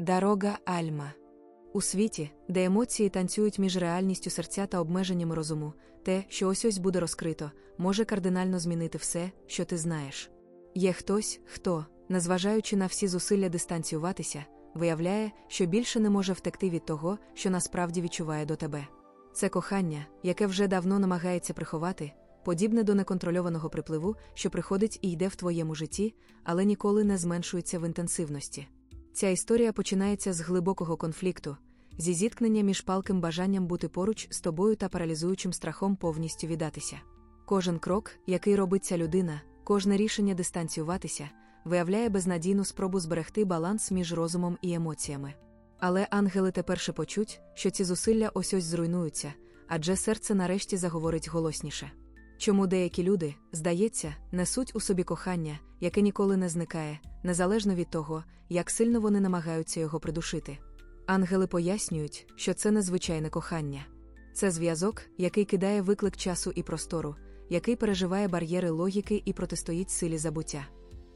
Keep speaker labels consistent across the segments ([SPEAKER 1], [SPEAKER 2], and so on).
[SPEAKER 1] Дорога Альма. У світі, де емоції танцюють між реальністю серця та обмеженнями розуму, те, що ось ось буде розкрито, може кардинально змінити все, що ти знаєш. Є хтось, хто, незважаючи на всі зусилля дистанціюватися, виявляє, що більше не може втекти від того, що насправді відчуває до тебе. Це кохання, яке вже давно намагається приховати, подібне до неконтрольованого припливу, що приходить і йде в твоєму житті, але ніколи не зменшується в інтенсивності. Ця історія починається з глибокого конфлікту, зі зіткнення між палким бажанням бути поруч з тобою та паралізуючим страхом повністю віддатися. Кожен крок, який робить ця людина, кожне рішення дистанціюватися, виявляє безнадійну спробу зберегти баланс між розумом і емоціями. Але ангели тепер шепочуть, що ці зусилля ось ось зруйнуються, адже серце нарешті заговорить голосніше. Чому деякі люди, здається, несуть у собі кохання, яке ніколи не зникає, незалежно від того, як сильно вони намагаються його придушити. Ангели пояснюють, що це незвичайне кохання. Це зв'язок, який кидає виклик часу і простору, який переживає бар'єри логіки і протистоїть силі забуття.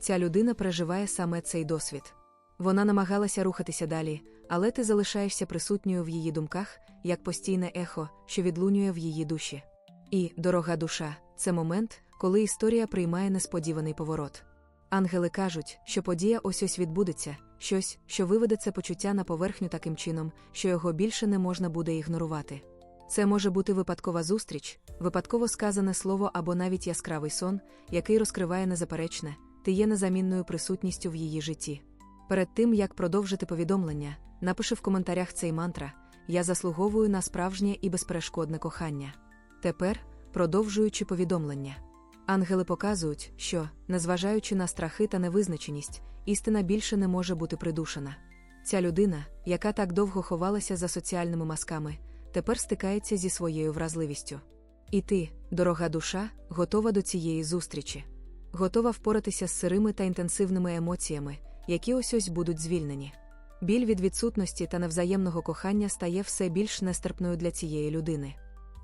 [SPEAKER 1] Ця людина переживає саме цей досвід. Вона намагалася рухатися далі, але ти залишаєшся присутньою в її думках, як постійне ехо, що відлунює в її душі. І, дорога душа, це момент, коли історія приймає несподіваний поворот. Ангели кажуть, що подія ось ось відбудеться, щось, що виведе це почуття на поверхню таким чином, що його більше не можна буде ігнорувати. Це може бути випадкова зустріч, випадково сказане слово або навіть яскравий сон, який розкриває незаперечне, ти є незамінною присутністю в її житті. Перед тим як продовжити повідомлення, напиши в коментарях цей мантра: Я заслуговую на справжнє і безперешкодне кохання. Тепер, продовжуючи повідомлення. Ангели показують, що, незважаючи на страхи та невизначеність, істина більше не може бути придушена. Ця людина, яка так довго ховалася за соціальними масками, тепер стикається зі своєю вразливістю. І ти, дорога душа, готова до цієї зустрічі, готова впоратися з сирими та інтенсивними емоціями, які ось ось будуть звільнені. Біль від відсутності та невзаємного кохання стає все більш нестерпною для цієї людини.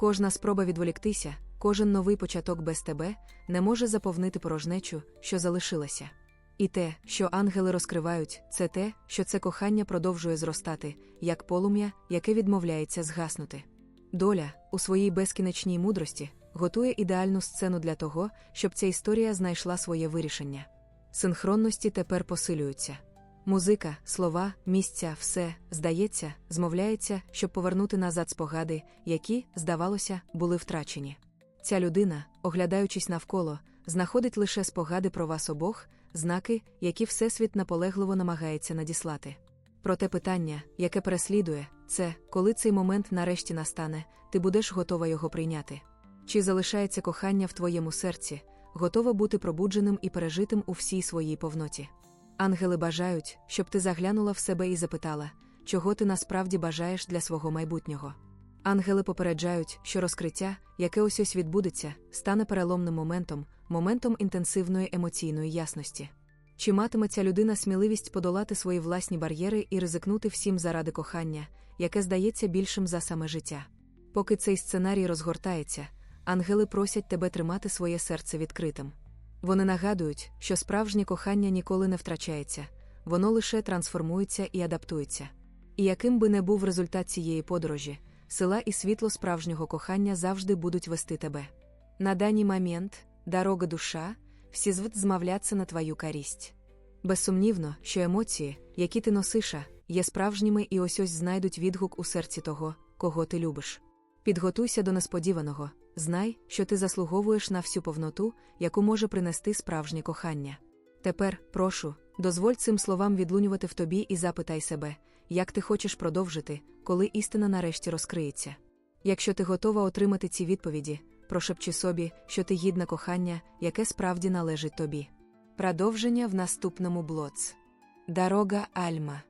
[SPEAKER 1] Кожна спроба відволіктися, кожен новий початок без тебе не може заповнити порожнечу, що залишилася. І те, що ангели розкривають, це те, що це кохання продовжує зростати, як полум'я, яке відмовляється згаснути. Доля, у своїй безкінечній мудрості, готує ідеальну сцену для того, щоб ця історія знайшла своє вирішення. Синхронності тепер посилюються. Музика, слова, місця, все, здається, змовляється, щоб повернути назад спогади, які, здавалося, були втрачені. Ця людина, оглядаючись навколо, знаходить лише спогади про вас обох, знаки, які Всесвіт наполегливо намагається надіслати. Проте питання, яке переслідує, це коли цей момент нарешті настане, ти будеш готова його прийняти. Чи залишається кохання в твоєму серці, готова бути пробудженим і пережитим у всій своїй повноті? Ангели бажають, щоб ти заглянула в себе і запитала, чого ти насправді бажаєш для свого майбутнього. Ангели попереджають, що розкриття, яке ось ось відбудеться, стане переломним моментом, моментом інтенсивної емоційної ясності. Чи матиме ця людина сміливість подолати свої власні бар'єри і ризикнути всім заради кохання, яке здається більшим за саме життя? Поки цей сценарій розгортається, ангели просять тебе тримати своє серце відкритим. Вони нагадують, що справжнє кохання ніколи не втрачається, воно лише трансформується і адаптується. І яким би не був результат цієї подорожі, сила і світло справжнього кохання завжди будуть вести тебе. На даний момент, дорога душа, всі звид змовляться на твою карість. Безсумнівно, що емоції, які ти носиша, є справжніми і ось ось знайдуть відгук у серці того, кого ти любиш. Підготуйся до несподіваного, знай, що ти заслуговуєш на всю повноту, яку може принести справжнє кохання. Тепер, прошу, дозволь цим словам відлунювати в тобі і запитай себе, як ти хочеш продовжити, коли істина нарешті розкриється. Якщо ти готова отримати ці відповіді, прошепчи собі, що ти гідна кохання, яке справді належить тобі. Продовження в наступному блоц. Дорога Альма.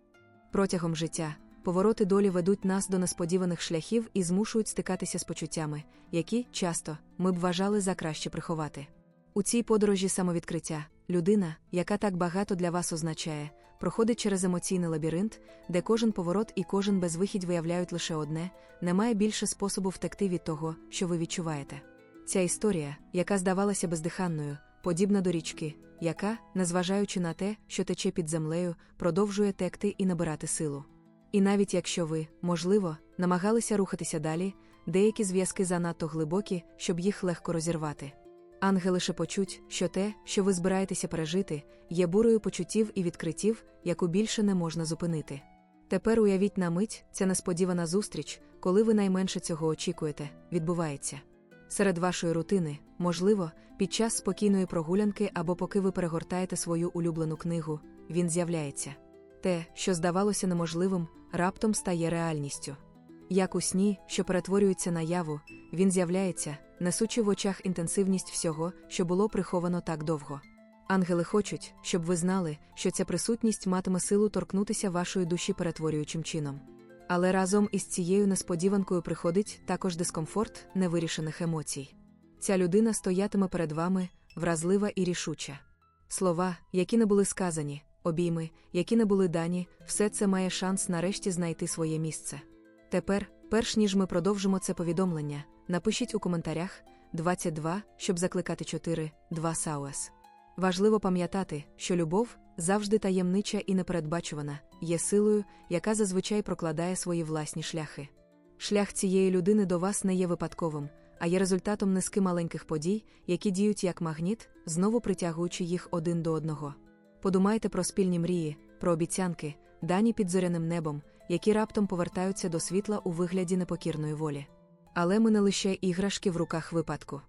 [SPEAKER 1] Протягом життя. Повороти долі ведуть нас до несподіваних шляхів і змушують стикатися з почуттями, які, часто, ми б вважали за краще приховати. У цій подорожі самовідкриття людина, яка так багато для вас означає, проходить через емоційний лабіринт, де кожен поворот і кожен безвихідь виявляють лише одне, немає більше способу втекти від того, що ви відчуваєте. Ця історія, яка здавалася бездиханною, подібна до річки, яка, незважаючи на те, що тече під землею, продовжує текти і набирати силу. І навіть якщо ви, можливо, намагалися рухатися далі, деякі зв'язки занадто глибокі, щоб їх легко розірвати. Ангели шепочуть, що те, що ви збираєтеся пережити, є бурою почуттів і відкриттів, яку більше не можна зупинити. Тепер уявіть на мить ця несподівана зустріч, коли ви найменше цього очікуєте, відбувається. Серед вашої рутини, можливо, під час спокійної прогулянки або поки ви перегортаєте свою улюблену книгу, він з'являється. Те, що здавалося неможливим, раптом стає реальністю. Як у сні, що перетворюється на яву, він з'являється, несучи в очах інтенсивність всього, що було приховано так довго. Ангели хочуть, щоб ви знали, що ця присутність матиме силу торкнутися вашої душі перетворюючим чином. Але разом із цією несподіванкою приходить також дискомфорт невирішених емоцій. Ця людина стоятиме перед вами, вразлива і рішуча. Слова, які не були сказані, обійми, які не були дані, все це має шанс нарешті знайти своє місце. Тепер, перш ніж ми продовжимо це повідомлення, напишіть у коментарях 22, щоб закликати 4, 2 Сауес. Важливо пам'ятати, що любов завжди таємнича і непередбачувана, є силою, яка зазвичай прокладає свої власні шляхи. Шлях цієї людини до вас не є випадковим, а є результатом низки маленьких подій, які діють як магніт, знову притягуючи їх один до одного. Подумайте про спільні мрії, про обіцянки, дані під зоряним небом, які раптом повертаються до світла у вигляді непокірної волі. Але ми не лише іграшки в руках випадку.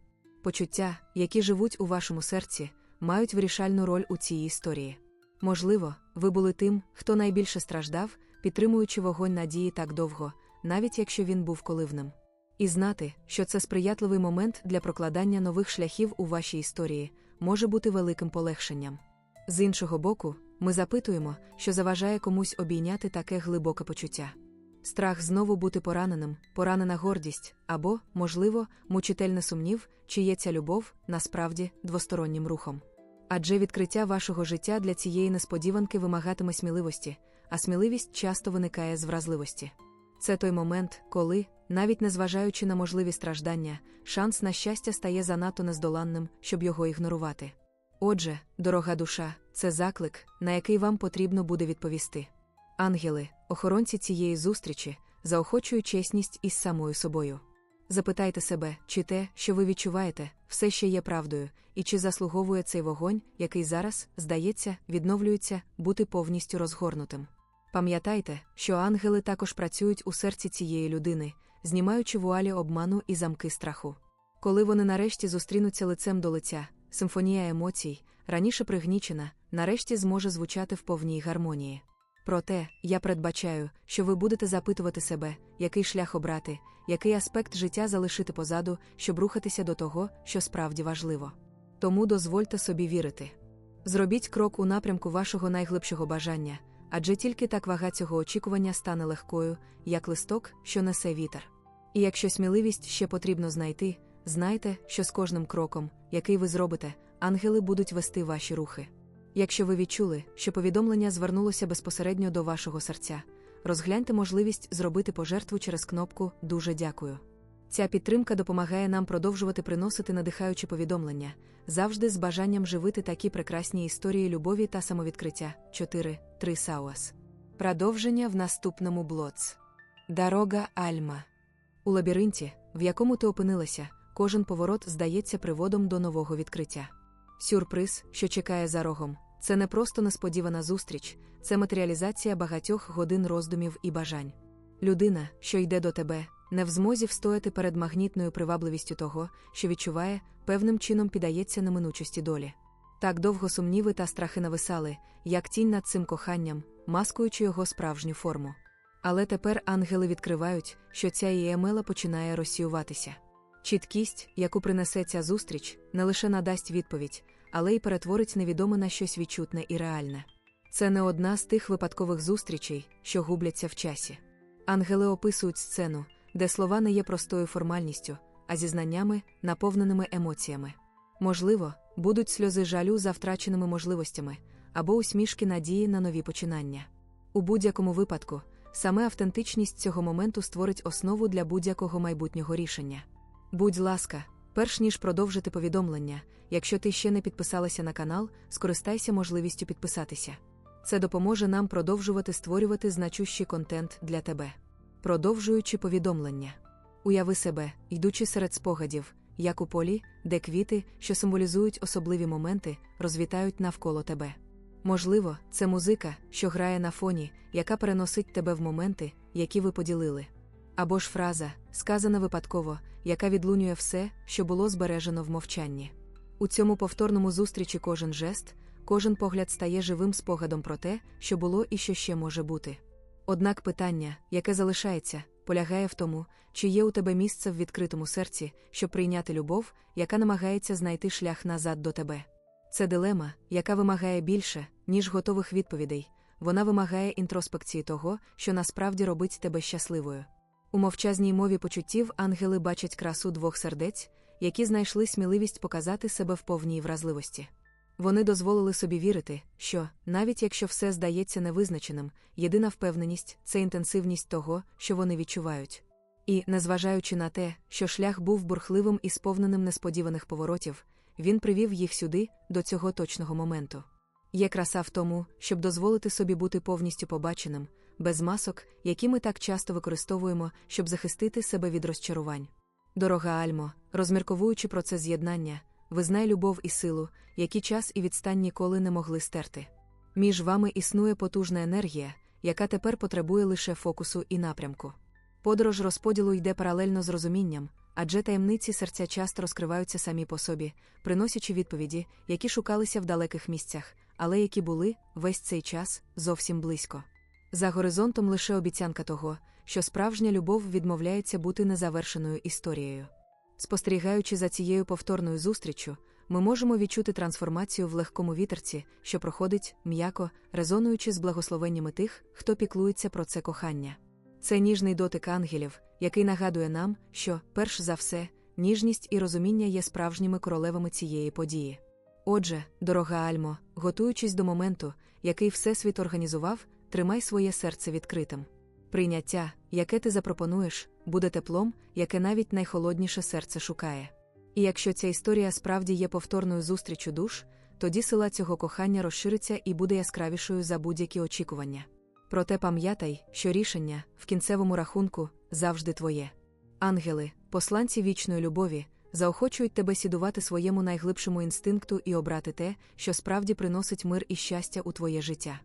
[SPEAKER 1] Почуття, які живуть у вашому серці, мають вирішальну роль у цій історії. Можливо, ви були тим, хто найбільше страждав, підтримуючи вогонь надії так довго, навіть якщо він був коливним. І знати, що це сприятливий момент для прокладання нових шляхів у вашій історії, може бути великим полегшенням. З іншого боку, ми запитуємо, що заважає комусь обійняти таке глибоке почуття. Страх знову бути пораненим, поранена гордість, або, можливо, мучительний сумнів, чи є ця любов насправді двостороннім рухом. Адже відкриття вашого життя для цієї несподіванки вимагатиме сміливості, а сміливість часто виникає з вразливості. Це той момент, коли, навіть незважаючи на можливі страждання, шанс на щастя стає занадто нездоланним, щоб його ігнорувати. Отже, дорога душа, це заклик, на який вам потрібно буде відповісти. Ангели, охоронці цієї зустрічі, заохочують чесність із самою собою. Запитайте себе, чи те, що ви відчуваєте, все ще є правдою, і чи заслуговує цей вогонь, який зараз, здається, відновлюється, бути повністю розгорнутим. Пам'ятайте, що ангели також працюють у серці цієї людини, знімаючи вуалі обману і замки страху. Коли вони нарешті зустрінуться лицем до лиця, симфонія емоцій, раніше пригнічена, нарешті зможе звучати в повній гармонії. Проте, я передбачаю, що ви будете запитувати себе, який шлях обрати, який аспект життя залишити позаду, щоб рухатися до того, що справді важливо. Тому дозвольте собі вірити. Зробіть крок у напрямку вашого найглибшого бажання, адже тільки так вага цього очікування стане легкою, як листок, що несе вітер. І якщо сміливість ще потрібно знайти, знайте, що з кожним кроком, який ви зробите, ангели будуть вести ваші рухи. Якщо ви відчули, що повідомлення звернулося безпосередньо до вашого серця, розгляньте можливість зробити пожертву через кнопку Дуже дякую. Ця підтримка допомагає нам продовжувати приносити надихаючі повідомлення, завжди з бажанням живити такі прекрасні історії любові та самовідкриття. 4. 3 Сауас. Продовження в наступному блоц. Дорога Альма. У лабіринті, в якому ти опинилася, кожен поворот здається приводом до нового відкриття. Сюрприз, що чекає за рогом, це не просто несподівана зустріч, це матеріалізація багатьох годин роздумів і бажань. Людина, що йде до тебе, не в змозі встояти перед магнітною привабливістю того, що відчуває, певним чином піддається неминучості долі. Так довго сумніви та страхи нависали, як тінь над цим коханням, маскуючи його справжню форму. Але тепер ангели відкривають, що ця іємела починає розсіюватися. Чіткість, яку принесе ця зустріч, не лише надасть відповідь, але й перетворить невідоме на щось відчутне і реальне. Це не одна з тих випадкових зустрічей, що губляться в часі. Ангели описують сцену, де слова не є простою формальністю, а зі знаннями, наповненими емоціями. Можливо, будуть сльози жалю за втраченими можливостями або усмішки надії на нові починання. У будь-якому випадку, саме автентичність цього моменту створить основу для будь-якого майбутнього рішення. Будь ласка, Перш ніж продовжити повідомлення, якщо ти ще не підписалася на канал, скористайся можливістю підписатися. Це допоможе нам продовжувати створювати значущий контент для тебе. Продовжуючи повідомлення. Уяви себе, йдучи серед спогадів, як у полі, де квіти, що символізують особливі моменти, розвітають навколо тебе. Можливо, це музика, що грає на фоні, яка переносить тебе в моменти, які ви поділили. Або ж фраза, сказана випадково, яка відлунює все, що було збережено в мовчанні. У цьому повторному зустрічі кожен жест, кожен погляд стає живим спогадом про те, що було і що ще може бути. Однак питання, яке залишається, полягає в тому, чи є у тебе місце в відкритому серці, щоб прийняти любов, яка намагається знайти шлях назад до тебе. Це дилема, яка вимагає більше, ніж готових відповідей, вона вимагає інтроспекції того, що насправді робить тебе щасливою. У мовчазній мові почуттів ангели бачать красу двох сердець, які знайшли сміливість показати себе в повній вразливості. Вони дозволили собі вірити, що, навіть якщо все здається невизначеним, єдина впевненість це інтенсивність того, що вони відчувають. І, незважаючи на те, що шлях був бурхливим і сповненим несподіваних поворотів, він привів їх сюди, до цього точного моменту. Є краса в тому, щоб дозволити собі бути повністю побаченим, без масок, які ми так часто використовуємо, щоб захистити себе від розчарувань. Дорога Альмо, розмірковуючи про це з'єднання, визнай любов і силу, які час і відстань ніколи не могли стерти. Між вами існує потужна енергія, яка тепер потребує лише фокусу і напрямку. Подорож розподілу йде паралельно з розумінням, адже таємниці серця часто розкриваються самі по собі, приносячи відповіді, які шукалися в далеких місцях, але які були весь цей час зовсім близько. За горизонтом лише обіцянка того, що справжня любов відмовляється бути незавершеною історією. Спостерігаючи за цією повторною зустріччю, ми можемо відчути трансформацію в легкому вітерці, що проходить м'яко, резонуючи з благословеннями тих, хто піклується про це кохання. Це ніжний дотик ангелів, який нагадує нам, що, перш за все, ніжність і розуміння є справжніми королевами цієї події. Отже, дорога Альмо, готуючись до моменту, який Всесвіт організував, тримай своє серце відкритим. Прийняття, яке ти запропонуєш, буде теплом, яке навіть найхолодніше серце шукає. І якщо ця історія справді є повторною зустрічю душ, тоді сила цього кохання розшириться і буде яскравішою за будь-які очікування. Проте пам'ятай, що рішення, в кінцевому рахунку, завжди твоє. Ангели, посланці вічної любові, заохочують тебе сідувати своєму найглибшому інстинкту і обрати те, що справді приносить мир і щастя у твоє життя.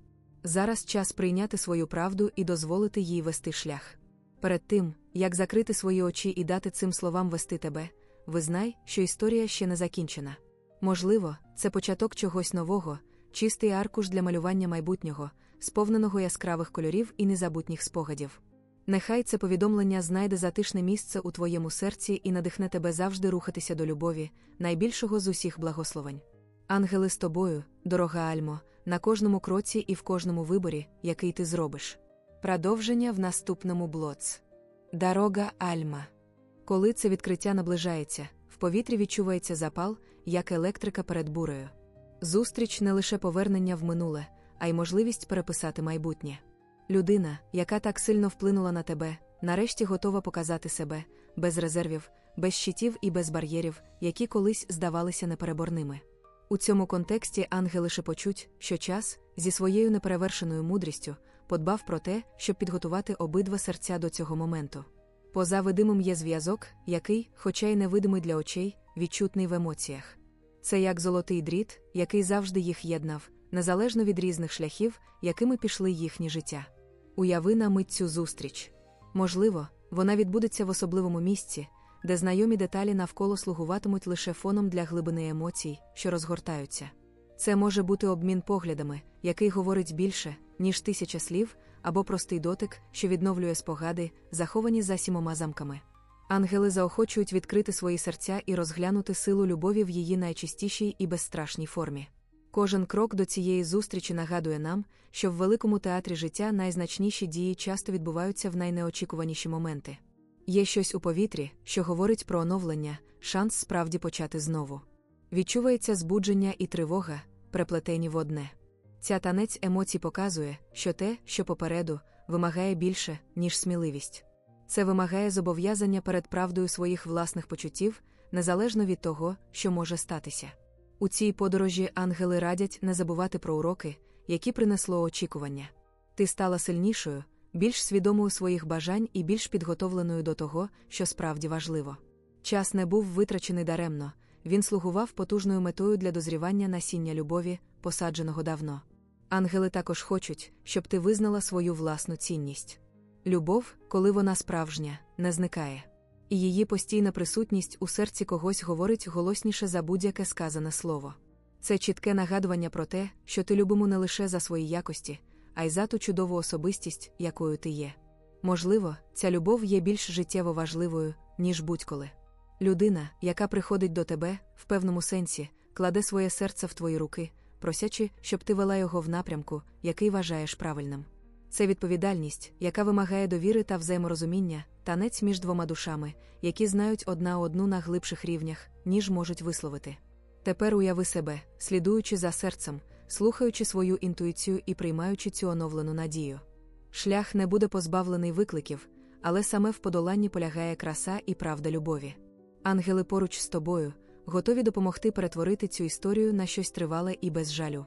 [SPEAKER 1] Зараз час прийняти свою правду і дозволити їй вести шлях. Перед тим, як закрити свої очі і дати цим словам вести тебе, визнай, що історія ще не закінчена. Можливо, це початок чогось нового, чистий аркуш для малювання майбутнього, сповненого яскравих кольорів і незабутніх спогадів. Нехай це повідомлення знайде затишне місце у твоєму серці і надихне тебе завжди рухатися до любові, найбільшого з усіх благословень. Ангели з тобою, дорога Альмо, на кожному кроці і в кожному виборі, який ти зробиш. Продовження в наступному блоц. Дорога Альма. Коли це відкриття наближається, в повітрі відчувається запал, як електрика перед бурею. Зустріч не лише повернення в минуле, а й можливість переписати майбутнє. Людина, яка так сильно вплинула на тебе, нарешті готова показати себе, без резервів, без щитів і без бар'єрів, які колись здавалися непереборними. У цьому контексті ангели шепочуть, що час, зі своєю неперевершеною мудрістю, подбав про те, щоб підготувати обидва серця до цього моменту. Поза видимим є зв'язок, який, хоча й невидимий для очей, відчутний в емоціях. Це як золотий дріт, який завжди їх єднав, незалежно від різних шляхів, якими пішли їхні життя. Уяви на мить цю зустріч. Можливо, вона відбудеться в особливому місці, де знайомі деталі навколо слугуватимуть лише фоном для глибини емоцій, що розгортаються. Це може бути обмін поглядами, який говорить більше, ніж тисяча слів, або простий дотик, що відновлює спогади, заховані за сімома замками. Ангели заохочують відкрити свої серця і розглянути силу любові в її найчистішій і безстрашній формі. Кожен крок до цієї зустрічі нагадує нам, що в великому театрі життя найзначніші дії часто відбуваються в найнеочікуваніші моменти. Є щось у повітрі, що говорить про оновлення, шанс справді почати знову. Відчувається збудження і тривога, преплетені в одне. Ця танець емоцій показує, що те, що попереду, вимагає більше, ніж сміливість. Це вимагає зобов'язання перед правдою своїх власних почуттів, незалежно від того, що може статися. У цій подорожі ангели радять не забувати про уроки, які принесло очікування. Ти стала сильнішою, більш свідомою своїх бажань і більш підготовленою до того, що справді важливо. Час не був витрачений даремно, він слугував потужною метою для дозрівання насіння любові, посадженого давно. Ангели також хочуть, щоб ти визнала свою власну цінність. Любов, коли вона справжня, не зникає. І її постійна присутність у серці когось говорить голосніше за будь-яке сказане слово. Це чітке нагадування про те, що ти любимо не лише за свої якості, а й за ту чудову особистість, якою ти є. Можливо, ця любов є більш життєво важливою, ніж будь-коли. Людина, яка приходить до тебе, в певному сенсі, кладе своє серце в твої руки, просячи, щоб ти вела його в напрямку, який вважаєш правильним. Це відповідальність, яка вимагає довіри та взаєморозуміння, танець між двома душами, які знають одна одну на глибших рівнях, ніж можуть висловити. Тепер уяви себе, слідуючи за серцем, слухаючи свою інтуїцію і приймаючи цю оновлену надію. Шлях не буде позбавлений викликів, але саме в подоланні полягає краса і правда любові. Ангели поруч з тобою, готові допомогти перетворити цю історію на щось тривале і без жалю.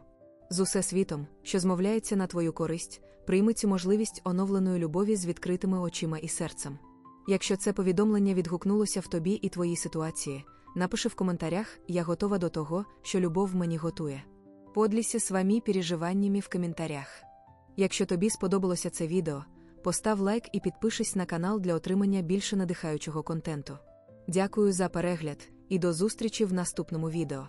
[SPEAKER 1] З усе світом, що змовляється на твою користь, прийми цю можливість оновленої любові з відкритими очима і серцем. Якщо це повідомлення відгукнулося в тобі і твоїй ситуації, напиши в коментарях, я готова до того, що любов мені готує. Подліся своїми переживаннями в коментарях. Якщо тобі сподобалося це відео, постав лайк і підпишись на канал для отримання більше надихаючого контенту. Дякую за перегляд і до зустрічі в наступному відео.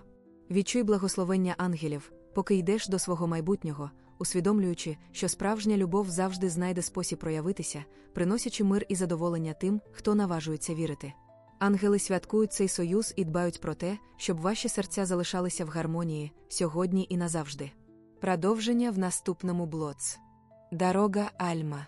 [SPEAKER 1] Відчуй благословення ангелів, поки йдеш до свого майбутнього, усвідомлюючи, що справжня любов завжди знайде спосіб проявитися, приносячи мир і задоволення тим, хто наважується вірити. Ангели святкують цей союз і дбають про те, щоб ваші серця залишалися в гармонії сьогодні і назавжди. Продовження в наступному блоц. Дорога Альма.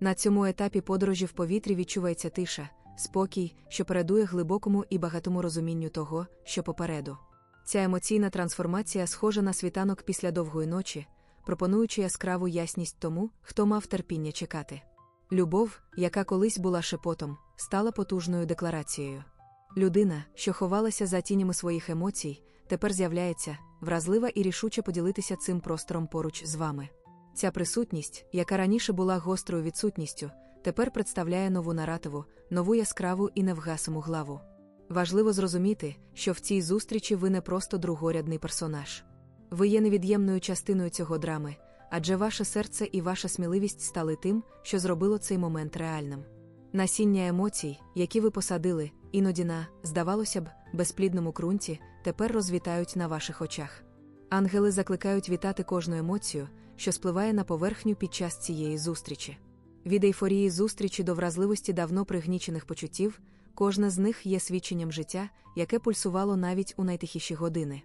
[SPEAKER 1] На цьому етапі подорожі в повітрі відчувається тиша, спокій, що передує глибокому і багатому розумінню того, що попереду. Ця емоційна трансформація схожа на світанок після довгої ночі, пропонуючи яскраву ясність тому, хто мав терпіння чекати. Любов, яка колись була шепотом, стала потужною декларацією. Людина, що ховалася за тінями своїх емоцій, тепер з'являється, вразлива і рішуче поділитися цим простором поруч з вами. Ця присутність, яка раніше була гострою відсутністю, тепер представляє нову наративу, нову яскраву і невгасиму главу. Важливо зрозуміти, що в цій зустрічі ви не просто другорядний персонаж. Ви є невід'ємною частиною цього драми, адже ваше серце і ваша сміливість стали тим, що зробило цей момент реальним. Насіння емоцій, які ви посадили, іноді на, здавалося б, безплідному ґрунті, тепер розвітають на ваших очах. Ангели закликають вітати кожну емоцію, що спливає на поверхню під час цієї зустрічі. Від ейфорії зустрічі до вразливості давно пригнічених почуттів, кожна з них є свідченням життя, яке пульсувало навіть у найтихіші години.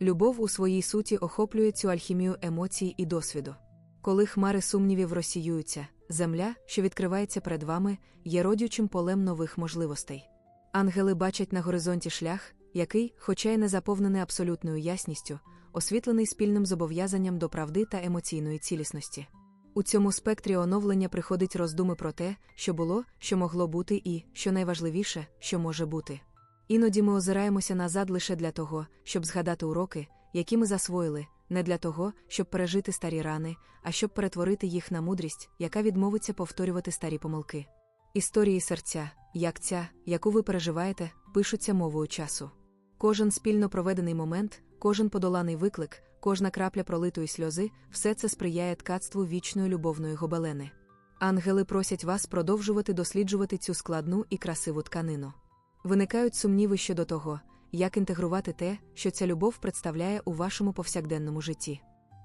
[SPEAKER 1] Любов у своїй суті охоплює цю алхімію емоцій і досвіду. Коли хмари сумнівів розсіюються, земля, що відкривається перед вами, є родючим полем нових можливостей. Ангели бачать на горизонті шлях, який, хоча й не заповнений абсолютною ясністю, освітлений спільним зобов'язанням до правди та емоційної цілісності. У цьому спектрі оновлення приходить роздуми про те, що було, що могло бути, і, що найважливіше, що може бути. Іноді ми озираємося назад лише для того, щоб згадати уроки, які ми засвоїли, не для того, щоб пережити старі рани, а щоб перетворити їх на мудрість, яка відмовиться повторювати старі помилки. Історії серця, як ця, яку ви переживаєте, пишуться мовою часу. Кожен спільно проведений момент, кожен подоланий виклик, кожна крапля пролитої сльози, все це сприяє ткацтву вічної любовної гобелени. Ангели просять вас продовжувати досліджувати цю складну і красиву тканину. Виникають сумніви щодо того, як інтегрувати те, що ця любов представляє у вашому повсякденному житті.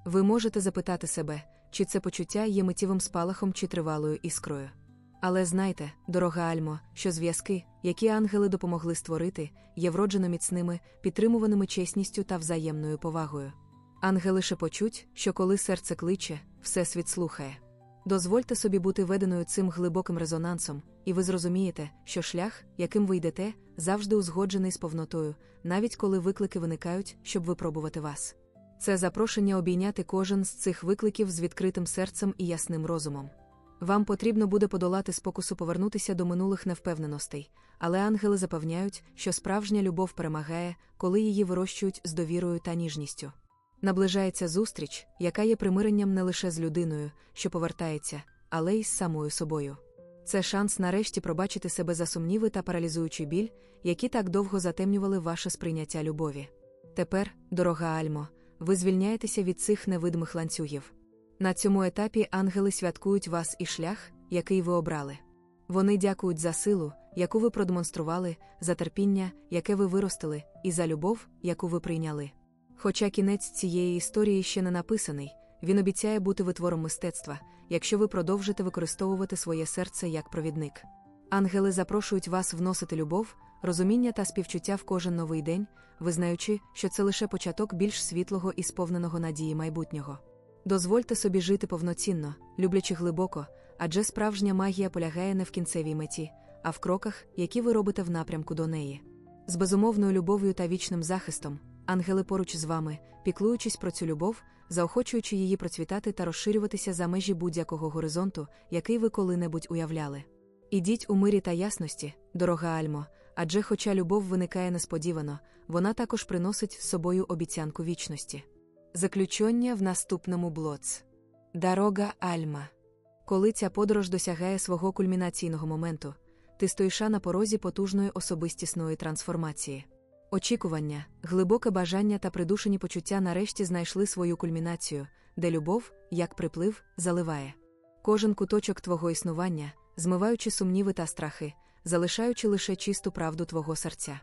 [SPEAKER 1] Ви можете запитати себе, чи це почуття є миттєвим спалахом чи тривалою іскрою. Але знайте, дорога Альмо, що зв'язки, які ангели допомогли створити, є вроджено міцними, підтримуваними чесністю та взаємною повагою. Ангели шепочуть, що коли серце кличе, всесвіт слухає. Дозвольте собі бути веденою цим глибоким резонансом, і ви зрозумієте, що шлях, яким ви йдете, завжди узгоджений з повнотою, навіть коли виклики виникають, щоб випробувати вас. Це запрошення обійняти кожен з цих викликів з відкритим серцем і ясним розумом. Вам потрібно буде подолати спокусу повернутися до минулих невпевненостей, але ангели запевняють, що справжня любов перемагає, коли її вирощують з довірою та ніжністю. Наближається зустріч, яка є примиренням не лише з людиною, що повертається, але й з самою собою. Це шанс нарешті пробачити себе за сумніви та паралізуючий біль, які так довго затемнювали ваше сприйняття любові. Тепер, дорога Альмо, ви звільняєтеся від цих невидимих ланцюгів. На цьому етапі ангели святкують вас і шлях, який ви обрали. Вони дякують за силу, яку ви продемонстрували, за терпіння, яке ви виростили, і за любов, яку ви прийняли. Хоча кінець цієї історії ще не написаний, він обіцяє бути витвором мистецтва, якщо ви продовжите використовувати своє серце як провідник. Ангели запрошують вас вносити любов, розуміння та співчуття в кожен новий день, визнаючи, що це лише початок більш світлого і сповненого надії майбутнього. Дозвольте собі жити повноцінно, люблячи глибоко, адже справжня магія полягає не в кінцевій меті, а в кроках, які ви робите в напрямку до неї. З безумовною любов'ю та вічним захистом, ангели поруч з вами, піклуючись про цю любов, заохочуючи її процвітати та розширюватися за межі будь-якого горизонту, який ви коли-небудь уявляли. Ідіть у мирі та ясності, дорога Альмо, адже, хоча любов виникає несподівано, вона також приносить з собою обіцянку вічності. Заключення в наступному блоц. Дорога Альма. Коли ця подорож досягає свого кульмінаційного моменту, ти стоїш на порозі потужної особистісної трансформації. Очікування, глибоке бажання та придушені почуття нарешті знайшли свою кульмінацію, де любов, як приплив, заливає. Кожен куточок твого існування, змиваючи сумніви та страхи, залишаючи лише чисту правду твого серця.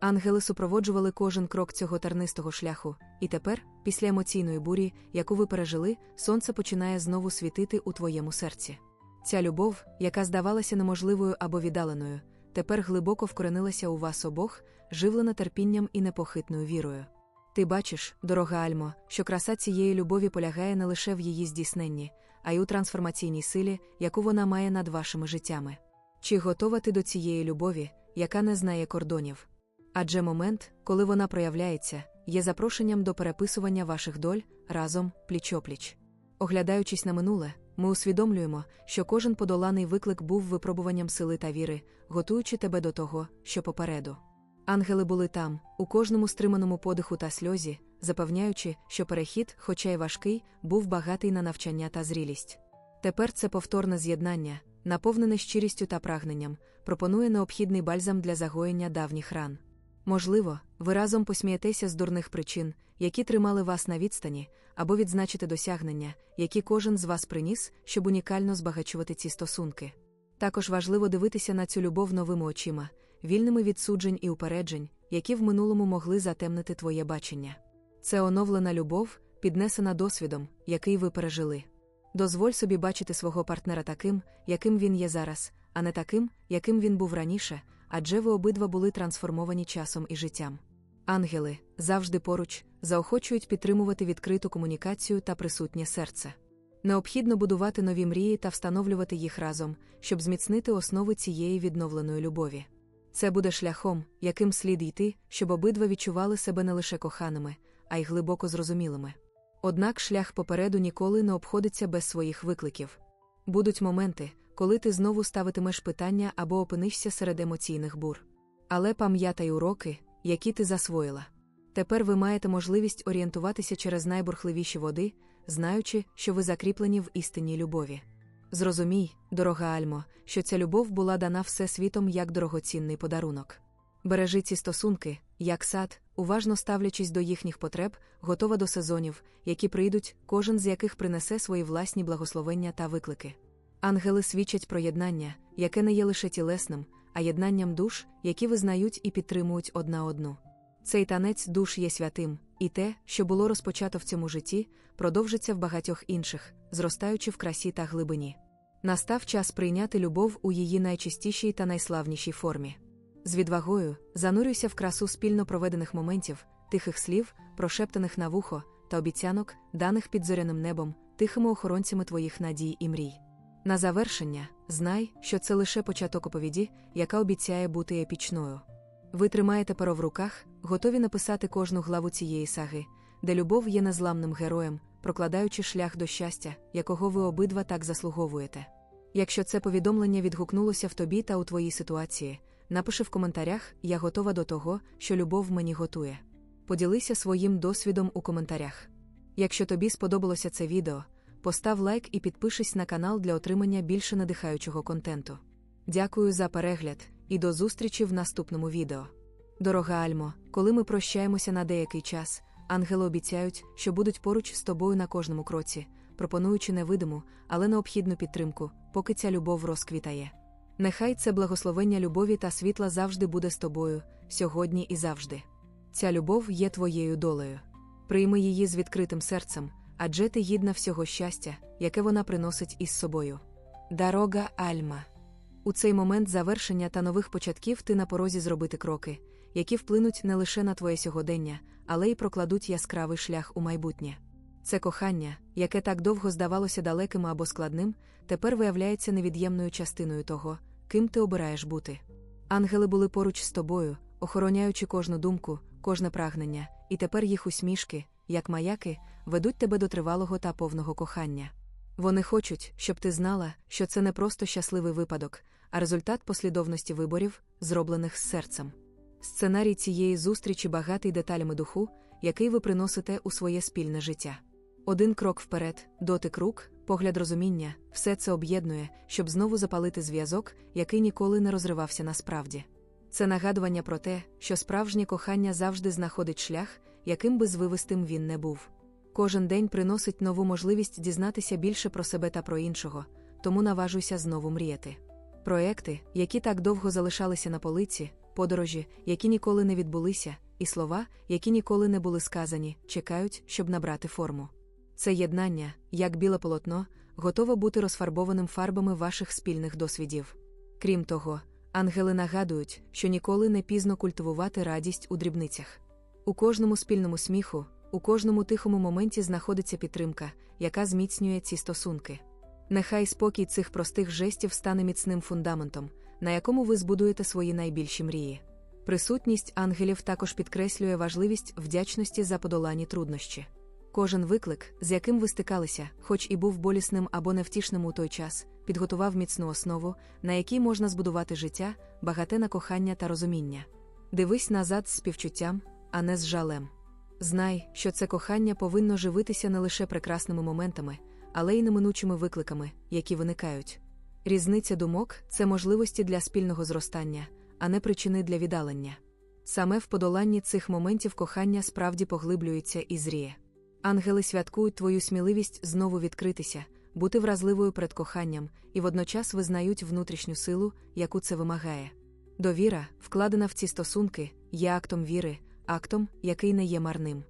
[SPEAKER 1] Ангели супроводжували кожен крок цього тернистого шляху, і тепер, після емоційної бурі, яку ви пережили, сонце починає знову світити у твоєму серці. Ця любов, яка здавалася неможливою або віддаленою, тепер глибоко вкоренилася у вас обох, живлена терпінням і непохитною вірою. Ти бачиш, дорога Альмо, що краса цієї любові полягає не лише в її здійсненні, а й у трансформаційній силі, яку вона має над вашими життями. Чи готова ти до цієї любові, яка не знає кордонів? Адже момент, коли вона проявляється, є запрошенням до переписування ваших доль разом пліч-опліч. Оглядаючись на минуле, ми усвідомлюємо, що кожен подоланий виклик був випробуванням сили та віри, готуючи тебе до того, що попереду. Ангели були там, у кожному стриманому подиху та сльозі, запевняючи, що перехід, хоча й важкий, був багатий на навчання та зрілість. Тепер це повторне з'єднання, наповнене щирістю та прагненням, пропонує необхідний бальзам для загоєння давніх ран. Можливо, ви разом посмієтеся з дурних причин, які тримали вас на відстані, або відзначите досягнення, які кожен з вас приніс, щоб унікально збагачувати ці стосунки. Також важливо дивитися на цю любов новими очима, вільними від суджень і упереджень, які в минулому могли затемнити твоє бачення. Це оновлена любов, піднесена досвідом, який ви пережили. Дозволь собі бачити свого партнера таким, яким він є зараз, а не таким, яким він був раніше, адже ви обидва були трансформовані часом і життям. Ангели завжди поруч заохочують підтримувати відкриту комунікацію та присутнє серце. Необхідно будувати нові мрії та встановлювати їх разом, щоб зміцнити основи цієї відновленої любові. Це буде шляхом, яким слід йти, щоб обидва відчували себе не лише коханими, а й глибоко зрозумілими. Однак шлях попереду ніколи не обходиться без своїх викликів. Будуть моменти, коли ти знову ставитимеш питання або опинишся серед емоційних бур. Але пам'ятай уроки, які ти засвоїла. Тепер ви маєте можливість орієнтуватися через найбурхливіші води, знаючи, що ви закріплені в істинній любові. Зрозумій, дорога Альмо, що ця любов була дана всесвітом як дорогоцінний подарунок. Бережи ці стосунки, як сад, уважно ставлячись до їхніх потреб, готова до сезонів, які прийдуть, кожен з яких принесе свої власні благословення та виклики. Ангели свідчать про єднання, яке не є лише тілесним, а єднанням душ, які визнають і підтримують одна одну. Цей танець душ є святим, і те, що було розпочато в цьому житті, продовжиться в багатьох інших, зростаючи в красі та глибині. Настав час прийняти любов у її найчистішій та найславнішій формі. З відвагою занурюйся в красу спільно проведених моментів, тихих слів, прошептаних на вухо, та обіцянок, даних під зоряним небом, тихими охоронцями твоїх надій і мрій. На завершення, знай, що це лише початок оповіді, яка обіцяє бути епічною. Ви тримаєте перо в руках, готові написати кожну главу цієї саги, де любов є незламним героєм, прокладаючи шлях до щастя, якого ви обидва так заслуговуєте. Якщо це повідомлення відгукнулося в тобі та у твоїй ситуації, напиши в коментарях Я готова до того, що любов мені готує. Поділися своїм досвідом у коментарях. Якщо тобі сподобалося це відео, постав лайк і підпишись на канал для отримання більше надихаючого контенту. Дякую за перегляд і до зустрічі в наступному відео. Дорога Альмо, коли ми прощаємося на деякий час, ангели обіцяють, що будуть поруч з тобою на кожному кроці, пропонуючи невидиму, але необхідну підтримку, поки ця любов розквітає. Нехай це благословення любові та світла завжди буде з тобою, сьогодні і завжди. Ця любов є твоєю долею. Прийми її з відкритим серцем, адже ти гідна всього щастя, яке вона приносить із собою. Дорога Альма. У цей момент завершення та нових початків ти на порозі зробити кроки, які вплинуть не лише на твоє сьогодення, але й прокладуть яскравий шлях у майбутнє. Це кохання, яке так довго здавалося далеким або складним, тепер виявляється невід'ємною частиною того, ким ти обираєш бути. Ангели були поруч з тобою, охороняючи кожну думку, кожне прагнення, і тепер їх усмішки, як маяки, ведуть тебе до тривалого та повного кохання. Вони хочуть, щоб ти знала, що це не просто щасливий випадок, а результат послідовності виборів, зроблених з серцем. Сценарій цієї зустрічі багатий деталями духу, який ви приносите у своє спільне життя. Один крок вперед, дотик рук, погляд розуміння, все це об'єднує, щоб знову запалити зв'язок, який ніколи не розривався насправді. Це нагадування про те, що справжнє кохання завжди знаходить шлях, яким би звивистим він не був. Кожен день приносить нову можливість дізнатися більше про себе та про іншого, тому наважуйся знову мріяти. Проекти, які так довго залишалися на полиці, подорожі, які ніколи не відбулися, і слова, які ніколи не були сказані, чекають, щоб набрати форму. Це єднання, як біле полотно, готове бути розфарбованим фарбами ваших спільних досвідів. Крім того, ангели нагадують, що ніколи не пізно культивувати радість у дрібницях. У кожному спільному сміху, у кожному тихому моменті знаходиться підтримка, яка зміцнює ці стосунки. Нехай спокій цих простих жестів стане міцним фундаментом, на якому ви збудуєте свої найбільші мрії. Присутність ангелів також підкреслює важливість вдячності за подолані труднощі. Кожен виклик, з яким ви стикалися, хоч і був болісним або невтішним у той час, підготував міцну основу, на якій можна збудувати життя, багате на кохання та розуміння. Дивись назад з співчуттям, а не з жалем. Знай, що це кохання повинно живитися не лише прекрасними моментами, але й неминучими викликами, які виникають. Різниця думок це можливості для спільного зростання, а не причини для віддалення. Саме в подоланні цих моментів кохання справді поглиблюється і зріє. Ангели святкують твою сміливість знову відкритися, бути вразливою перед коханням і водночас визнають внутрішню силу, яку це вимагає. Довіра, вкладена в ці стосунки, є актом віри, актом, який не є марним.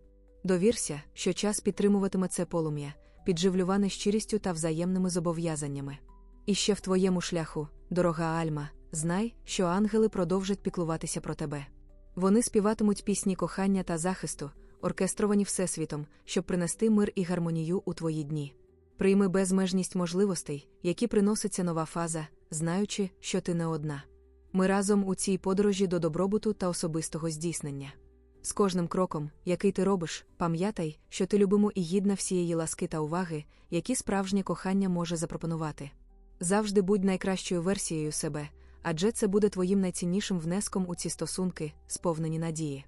[SPEAKER 1] Довірся, що час підтримуватиме це полум'я, підживлюване щирістю та взаємними зобов'язаннями. І ще в твоєму шляху, дорога Альма, знай, що ангели продовжать піклуватися про тебе. Вони співатимуть пісні кохання та захисту, оркестровані Всесвітом, щоб принести мир і гармонію у твої дні. Прийми безмежність можливостей, які приноситься нова фаза, знаючи, що ти не одна. Ми разом у цій подорожі до добробуту та особистого здійснення. З кожним кроком, який ти робиш, пам'ятай, що ти любимо і гідна всієї ласки та уваги, які справжнє кохання може запропонувати. Завжди будь найкращою версією себе, адже це буде твоїм найціннішим внеском у ці стосунки, сповнені надії.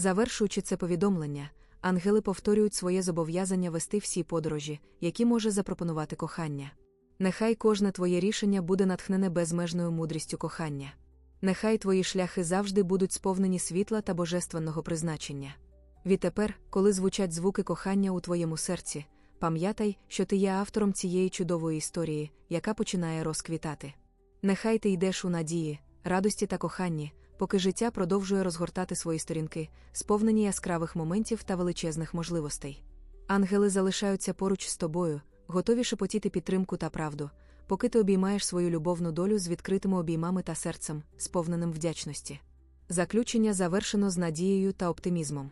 [SPEAKER 1] Завершуючи це повідомлення, ангели повторюють своє зобов'язання вести всі подорожі, які може запропонувати кохання. Нехай кожне твоє рішення буде натхнене безмежною мудрістю кохання. Нехай твої шляхи завжди будуть сповнені світла та божественного призначення. Відтепер, коли звучать звуки кохання у твоєму серці, пам'ятай, що ти є автором цієї чудової історії, яка починає розквітати. Нехай ти йдеш у надії, радості та коханні, поки життя продовжує розгортати свої сторінки, сповнені яскравих моментів та величезних можливостей. Ангели залишаються поруч з тобою, готові шепотіти підтримку та правду, поки ти обіймаєш свою любовну долю з відкритими обіймами та серцем, сповненим вдячності. Заключення завершено з надією та оптимізмом.